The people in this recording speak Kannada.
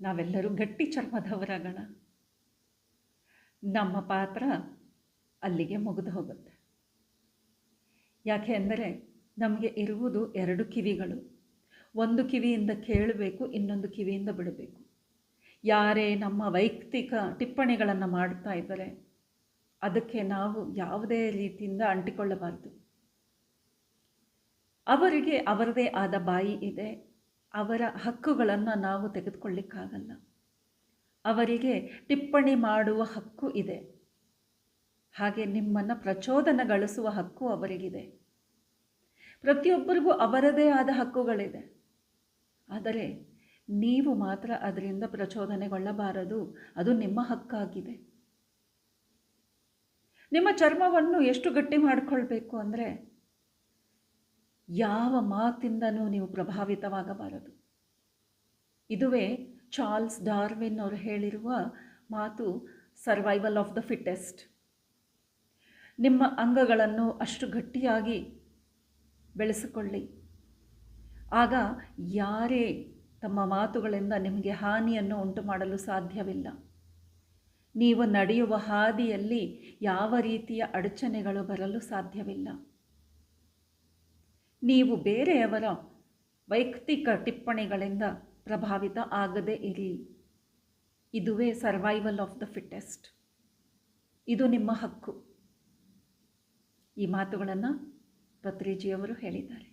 ನಾವೆಲ್ಲರೂ ಗಟ್ಟಿ ಚರ್ಮದವರಾಗೋಣ ನಮ್ಮ ಪಾತ್ರ ಅಲ್ಲಿಗೆ ಮುಗಿದು ಹೋಗುತ್ತೆ. ಯಾಕೆ ಅಂದರೆ ನಮಗೆ ಇರುವುದು ಎರಡು ಕಿವಿಗಳು. ಒಂದು ಕಿವಿಯಿಂದ ಕೇಳಬೇಕು, ಇನ್ನೊಂದು ಕಿವಿಯಿಂದ ಬಿಡಬೇಕು. ಯಾರೇ ನಮ್ಮ ವೈಯಕ್ತಿಕ ಟಿಪ್ಪಣಿಗಳನ್ನು ಮಾಡ್ತಾ ಇದ್ದರೆ ಅದಕ್ಕೆ ನಾವು ಯಾವುದೇ ರೀತಿಯಿಂದ ಅಂಟಿಕೊಳ್ಳಬಾರ್ದು. ಅವರಿಗೆ ಅವರದೇ ಆದ ಬಾಯಿ ಇದೆ. ಅವರ ಹಕ್ಕುಗಳನ್ನು ನಾವು ತೆಗೆದುಕೊಳ್ಳಿಕ್ಕಾಗಲ್ಲ. ಅವರಿಗೆ ಟಿಪ್ಪಣಿ ಮಾಡುವ ಹಕ್ಕು ಇದೆ. ಹಾಗೆ ನಿಮ್ಮನ್ನು ಪ್ರಚೋದನೆಗೊಳಿಸುವ ಹಕ್ಕು ಅವರಿಗಿದೆ. ಪ್ರತಿಯೊಬ್ಬರಿಗೂ ಅವರದೇ ಆದ ಹಕ್ಕುಗಳಿದೆ. ಆದರೆ ನೀವು ಮಾತ್ರ ಅದರಿಂದ ಪ್ರಚೋದನೆಗೊಳ್ಳಬಾರದು. ಅದು ನಿಮ್ಮ ಹಕ್ಕಾಗಿದೆ. ನಿಮ್ಮ ಚರ್ಮವನ್ನು ಎಷ್ಟು ಗಟ್ಟಿ ಮಾಡಿಕೊಳ್ಬೇಕು ಅಂದರೆ ಯಾವ ಮಾತಿಂದನೂ ನೀವು ಪ್ರಭಾವಿತವಾಗಬಾರದು. ಇದುವೇ ಚಾರ್ಲ್ಸ್ ಡಾರ್ವಿನ್ ಅವರು ಹೇಳಿರುವ ಮಾತು ಸರ್ವೈವಲ್ ಆಫ್ ದ ಫಿಟ್ಟೆಸ್ಟ್ ನಿಮ್ಮ ಅಂಗಗಳನ್ನು ಅಷ್ಟು ಗಟ್ಟಿಯಾಗಿ ಬೆಳೆಸಿಕೊಳ್ಳಿ. ಆಗ ಯಾರೇ ತಮ್ಮ ಮಾತುಗಳಿಂದ ನಿಮಗೆ ಹಾನಿಯನ್ನು ಉಂಟು ಮಾಡಲು ಸಾಧ್ಯವಿಲ್ಲ. ನೀವು ನಡೆಯುವ ಹಾದಿಯಲ್ಲಿ ಯಾವ ರೀತಿಯ ಅಡಚಣೆಗಳು ಬರಲು ಸಾಧ್ಯವಿಲ್ಲ. ನೀವು ಬೇರೆಯವರ ವೈಯಕ್ತಿಕ ಟಿಪ್ಪಣಿಗಳಿಂದ ಪ್ರಭಾವಿತ ಆಗದೇ ಇರಿ. ಇದುವೇ ಸರ್ವೈವಲ್ ಆಫ್ ದ ಫಿಟ್ಟೆಸ್ಟ್ ಇದು ನಿಮ್ಮ ಹಕ್ಕು. ಈ ಮಾತುಗಳನ್ನು ಪತ್ರಿಜಿಯವರು ಹೇಳಿದ್ದಾರೆ.